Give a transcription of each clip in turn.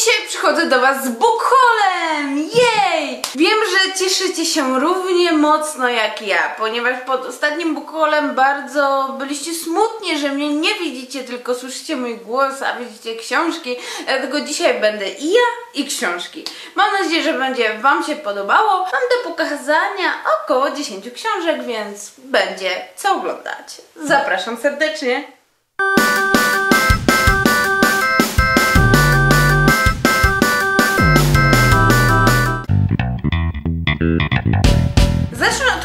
dzisiaj przychodzę do Was z bookholem! Jej! Wiem, że cieszycie się równie mocno jak ja, ponieważ pod ostatnim bookholem bardzo byliście smutni, że mnie nie widzicie, tylko słyszycie mój głos, a widzicie książki. Dlatego dzisiaj będę i ja, i książki. Mam nadzieję, że będzie Wam się podobało. Mam do pokazania około 10 książek, więc będzie co oglądać. Zapraszam serdecznie.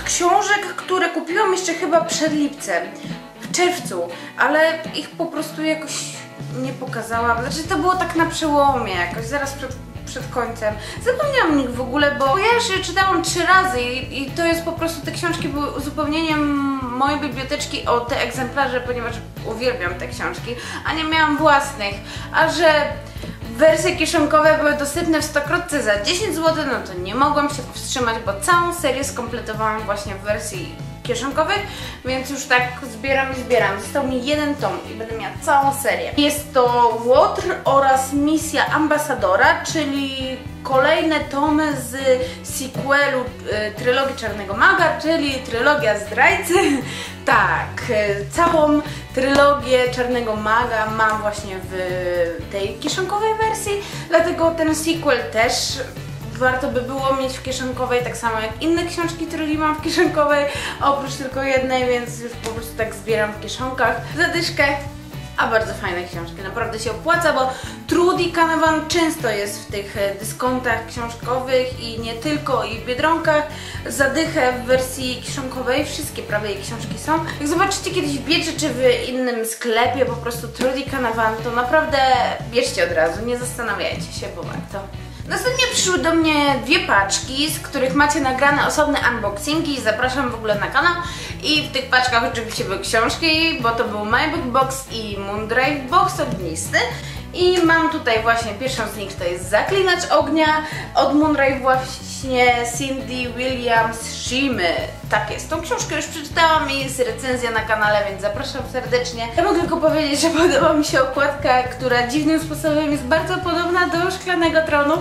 Książek, które kupiłam jeszcze chyba przed lipcem, w czerwcu, ale ich po prostu jakoś nie pokazałam. Znaczy to było tak na przełomie, jakoś zaraz przed, przed końcem. Zapomniałam nich w ogóle, bo ja już je czytałam trzy razy i, i to jest po prostu, te książki były uzupełnieniem mojej biblioteczki o te egzemplarze, ponieważ uwielbiam te książki, a nie miałam własnych. A że wersje kieszonkowe były dostępne w Stokrotce za 10 zł, no to nie mogłam się powstrzymać, bo całą serię skompletowałam właśnie w wersji kieszonkowych, więc już tak zbieram i zbieram. Został mi jeden tom i będę miała całą serię. Jest to Łotr oraz Misja Ambasadora, czyli kolejne tomy z sequelu y, trylogii Czarnego Maga, czyli trylogia Zdrajcy. tak, y, całą trylogię Czarnego Maga mam właśnie w tej kieszonkowej wersji, dlatego ten sequel też warto by było mieć w kieszonkowej, tak samo jak inne książki, nie mam w kieszonkowej, oprócz tylko jednej, więc już po prostu tak zbieram w kieszonkach. Zadyszkę a bardzo fajne książki, naprawdę się opłaca, bo Trudy Canavan często jest w tych e, dyskontach książkowych i nie tylko, i w Biedronkach. Zadychę w wersji kieszonkowej, wszystkie prawie jej książki są. Jak zobaczycie kiedyś w Bieczy czy w innym sklepie po prostu Trudy Canavan, to naprawdę bierzcie od razu, nie zastanawiajcie się, bo warto. Następnie przyszły do mnie dwie paczki, z których macie nagrane osobne unboxingi. Zapraszam w ogóle na kanał. I w tych paczkach oczywiście były książki, bo to był MyBook Box i Moondrive Box ognisty. I mam tutaj właśnie pierwszą z nich, to jest Zaklinacz Ognia od Moonrise właśnie Cindy Williams Shimy. Tak jest, tą książkę już przeczytałam i jest recenzja na kanale, więc zapraszam serdecznie. Ja mogę tylko powiedzieć, że podoba mi się okładka, która dziwnym sposobem jest bardzo podobna do Szklanego Tronu,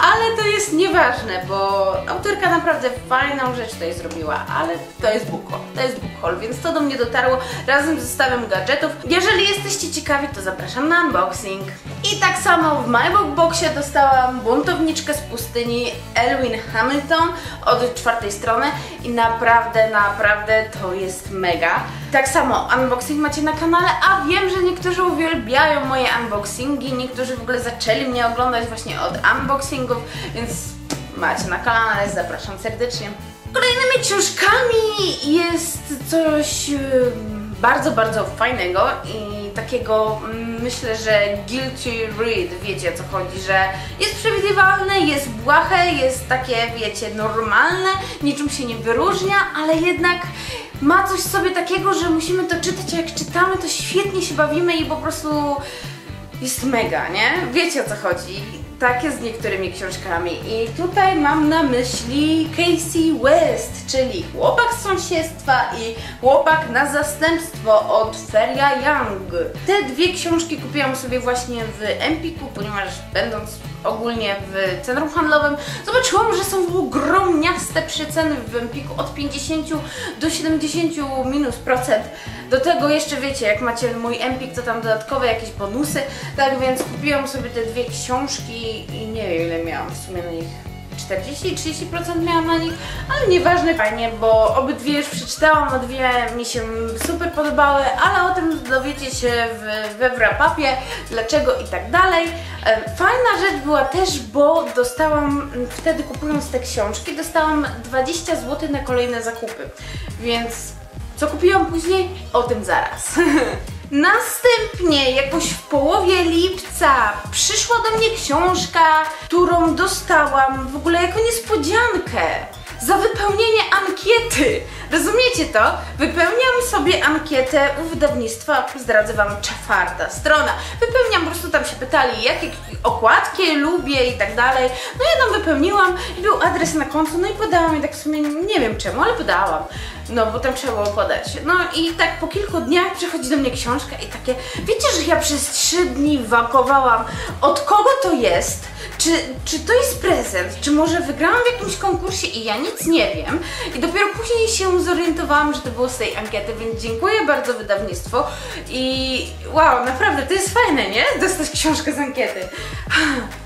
ale to jest nieważne, bo autorka naprawdę fajną rzecz tutaj zrobiła, ale to jest book haul, to jest book haul, więc to do mnie dotarło razem z zestawem gadżetów. Jeżeli jesteście ciekawi, to zapraszam na unboxing. I tak samo w My Book Boxie dostałam buntowniczkę z pustyni Elwin Hamilton od czwartej strony i naprawdę, naprawdę to jest mega. Tak samo unboxing macie na kanale, a wiem, że niektórzy uwielbiają moje unboxingi, niektórzy w ogóle zaczęli mnie oglądać właśnie od unboxingów, więc macie na kanale, zapraszam serdecznie. Kolejnymi książkami jest coś bardzo, bardzo fajnego i takiego myślę, że guilty read, wiecie o co chodzi, że jest przewidywalne, jest błahe, jest takie, wiecie, normalne, niczym się nie wyróżnia, ale jednak ma coś sobie takiego, że musimy to czytać, a jak czytamy, to świetnie się bawimy i po prostu jest mega, nie? Wiecie o co chodzi tak jest z niektórymi książkami. I tutaj mam na myśli Casey West, czyli Chłopak z sąsiedztwa i Chłopak na zastępstwo od Feria Young. Te dwie książki kupiłam sobie właśnie w Empiku, ponieważ będąc ogólnie w centrum handlowym. Zobaczyłam, że są ogromniaste przeceny w Empiku od 50 do 70 minus procent. Do tego jeszcze wiecie, jak macie mój Empik, to tam dodatkowe jakieś bonusy, tak więc kupiłam sobie te dwie książki i nie wiem ile miałam w sumie na nich 40-30% miałam na nich, ale nieważne, fajnie, bo obydwie już przeczytałam, obydwie mi się super podobały, ale o tym dowiecie się w, we wrapapie, dlaczego i tak dalej. Fajna rzecz była też, bo dostałam, wtedy kupując te książki, dostałam 20 zł na kolejne zakupy, więc co kupiłam później? O tym zaraz. Następnie, jakoś w połowie lipca, przyszła do mnie książka, którą dostałam w ogóle jako niespodziankę za wypełnienie ankiety. Rozumiecie to? Wypełniam sobie ankietę u wydawnictwa, zdradzę Wam, czwarta strona. Wypełniam, po prostu tam się pytali, jakie okładki lubię i tak dalej. No ja tam wypełniłam i był adres na końcu, no i podałam i tak w sumie nie wiem czemu, ale podałam. No, bo tam trzeba było podać. No i tak po kilku dniach przychodzi do mnie książka i takie, wiecie, że ja przez trzy dni wakowałam, od kogo to jest? Czy, czy to jest prezent? Czy może wygrałam w jakimś konkursie i ja nic nie wiem? I dopiero później się zorientowałam, że to było z tej ankiety, więc dziękuję bardzo wydawnictwu i wow, naprawdę, to jest fajne, nie? Dostać książkę z ankiety.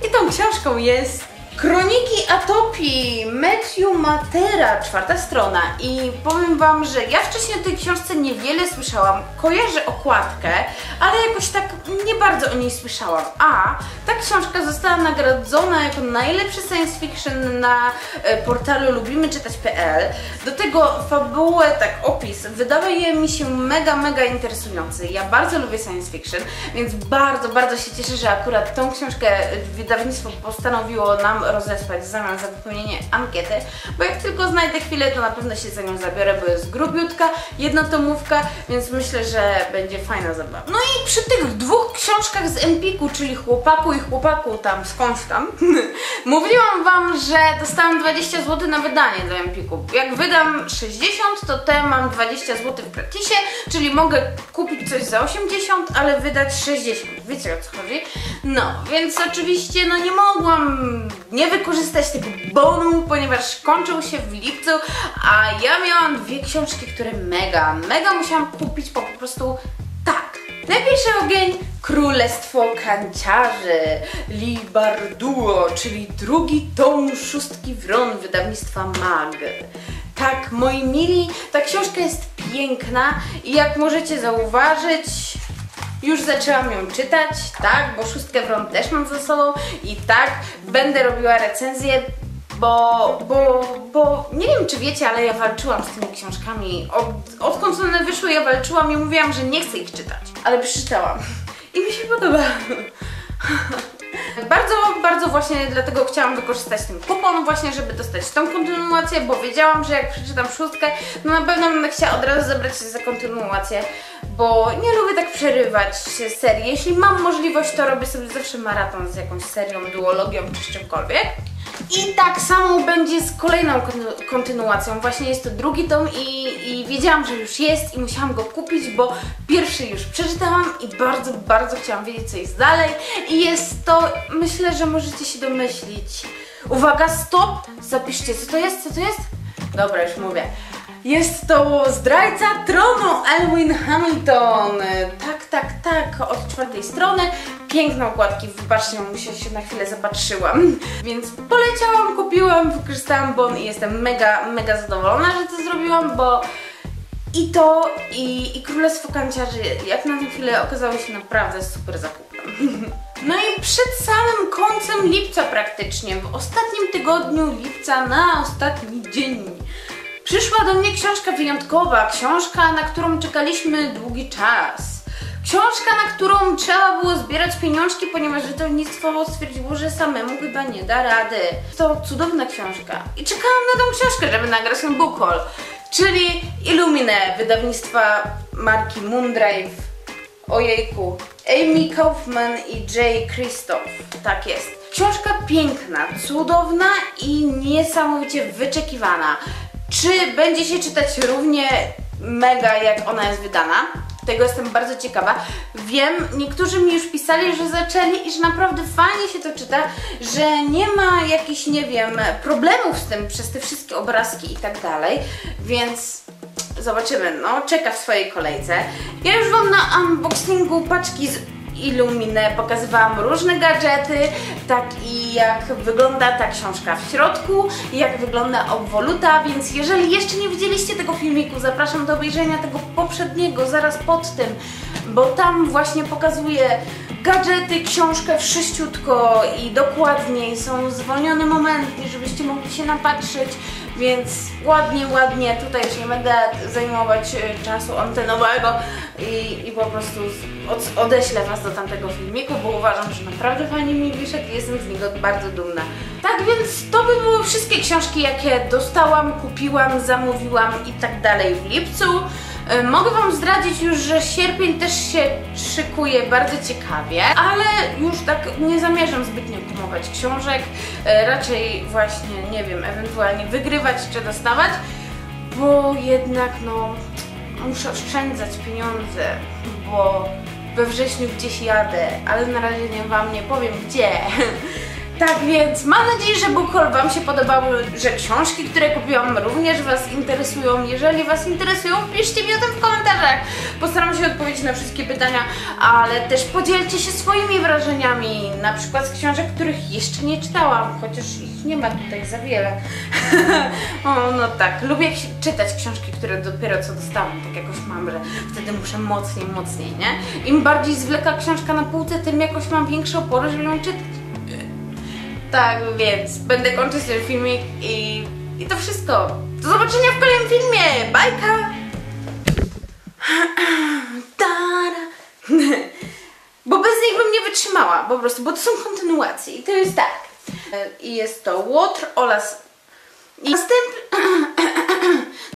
I tą książką jest Kroniki Atopii Matthew Matera, czwarta strona. I powiem Wam, że ja wcześniej o tej książce niewiele słyszałam, kojarzę okładkę, ale jakoś tak nie bardzo o niej słyszałam, a ta książka została nagrodzona jako najlepszy science fiction na e, portalu lubimyczytać.pl do tego fabułę, tak opis, wydaje mi się mega, mega interesujący, ja bardzo lubię science fiction, więc bardzo, bardzo się cieszę, że akurat tą książkę wydawnictwo postanowiło nam rozesłać w zamian za wypełnienie ankiety, bo jak tylko znajdę chwilę, to na pewno się za nią zabiorę, bo jest grubiutka, jednotomówka, więc myślę, że będzie fajna zabawa. No i przy tych dwóch książkach z Empiku, czyli chłopaku i chłopaku tam skądś tam, mówiłam Wam, że dostałam 20 zł na wydanie do Empiku. Jak wydam 60, to te mam 20 zł w gratisie, czyli mogę kupić coś za 80, ale wydać 60. Wiecie o co chodzi? No, więc oczywiście no nie mogłam nie wykorzystać tego bonu, ponieważ kończył się w lipcu, a ja miałam dwie książki, które mega, mega musiałam kupić po, po prostu tak. Najpierwszy ogień Królestwo Kanciarzy Libarduo, czyli drugi tom szóstki wron wydawnictwa MAG. Tak, moi mili, ta książka jest piękna i jak możecie zauważyć, już zaczęłam ją czytać, tak, bo szóstkę wron też mam ze sobą i tak, będę robiła recenzję, bo, bo, bo nie wiem czy wiecie, ale ja walczyłam z tymi książkami. Od, odkąd one wyszły, ja walczyłam i mówiłam, że nie chcę ich czytać, ale przeczytałam i mi się podoba. Bardzo, bardzo właśnie dlatego chciałam wykorzystać ten kupon właśnie, żeby dostać tą kontynuację, bo wiedziałam, że jak przeczytam szóstkę, no na pewno będę chciała od razu zabrać się za kontynuację, bo nie lubię tak przerywać serii. Jeśli mam możliwość, to robię sobie zawsze maraton z jakąś serią, duologią czy czymkolwiek. I tak samo będzie z kolejną kontynuacją. Właśnie jest to drugi tom i, i wiedziałam, że już jest i musiałam go kupić, bo pierwszy już przeczytałam i bardzo, bardzo chciałam wiedzieć, co jest dalej. I jest to, myślę, że możecie się domyślić. Uwaga, stop! Zapiszcie, co to jest, co to jest? Dobra, już mówię. Jest to zdrajca tronu Elwin Hamilton. Tak, tak, tak, od czwartej strony. Piękne okładki, wybaczcie, muszę się na chwilę zapatrzyłam. Więc poleciałam, kupiłam, wykorzystałam bon i jestem mega, mega zadowolona, że to zrobiłam, bo i to, i, i Królestwo Kanciarzy, jak na tę chwilę okazało się naprawdę super zakupem. No i przed samym końcem lipca praktycznie, w ostatnim tygodniu lipca, na ostatni dzień Przyszła do mnie książka wyjątkowa, książka, na którą czekaliśmy długi czas. Książka, na którą trzeba było zbierać pieniążki, ponieważ wydawnictwo stwierdziło, że samemu chyba nie da rady. To cudowna książka. I czekałam na tą książkę, żeby nagrać ten book. Czyli Illumine, wydawnictwa marki Moondrive. Ojejku. Amy Kaufman i Jay Christoph. Tak jest. Książka piękna, cudowna i niesamowicie wyczekiwana. Czy będzie się czytać równie mega, jak ona jest wydana? Tego jestem bardzo ciekawa. Wiem, niektórzy mi już pisali, że zaczęli i że naprawdę fajnie się to czyta, że nie ma jakichś, nie wiem, problemów z tym przez te wszystkie obrazki i tak dalej, więc zobaczymy, no, czeka w swojej kolejce. Ja już Wam na unboxingu paczki z Illumine. Pokazywałam różne gadżety, tak i jak wygląda ta książka w środku, jak wygląda obwoluta, więc jeżeli jeszcze nie widzieliście tego filmiku, zapraszam do obejrzenia tego poprzedniego, zaraz pod tym, bo tam właśnie pokazuję gadżety, książkę wszyściutko i dokładniej, są zwolnione momenty, żebyście mogli się napatrzeć, więc ładnie, ładnie, tutaj już nie będę zajmować e, czasu antenowego i, i po prostu od, odeślę Was do tamtego filmiku, bo uważam, że naprawdę fajnie mi wyszedł i jestem z niego bardzo dumna. Tak więc to by były wszystkie książki, jakie dostałam, kupiłam, zamówiłam i tak dalej w lipcu. E, mogę Wam zdradzić już, że sierpień też się szykuje bardzo ciekawie, ale już tak nie zamierzam zbytnio kupować książek, e, raczej właśnie, nie wiem, ewentualnie wygrywać czy dostawać bo jednak no muszę oszczędzać pieniądze, bo we wrześniu gdzieś jadę, ale na razie nie Wam nie powiem gdzie. Tak więc mam nadzieję, że Book Wam się podobały, że książki, które kupiłam również Was interesują. Jeżeli Was interesują, piszcie mi o tym w komentarzach. Postaram się odpowiedzieć na wszystkie pytania, ale też podzielcie się swoimi wrażeniami, na przykład z książek, których jeszcze nie czytałam, chociaż ich nie ma tutaj za wiele. o, no tak, lubię czytać książki, które dopiero co dostałam, tak jakoś mam, że wtedy muszę mocniej, mocniej, nie? Im bardziej zwleka książka na półce, tym jakoś mam większe opory, żeby ją czytać. Tak, więc będę kończyć ten filmik i, i to wszystko. Do zobaczenia w kolejnym filmie. Bajka! Bo bez nich bym nie wytrzymała, po prostu, bo to są kontynuacje i to jest tak. I jest to Łotr oraz... Następny...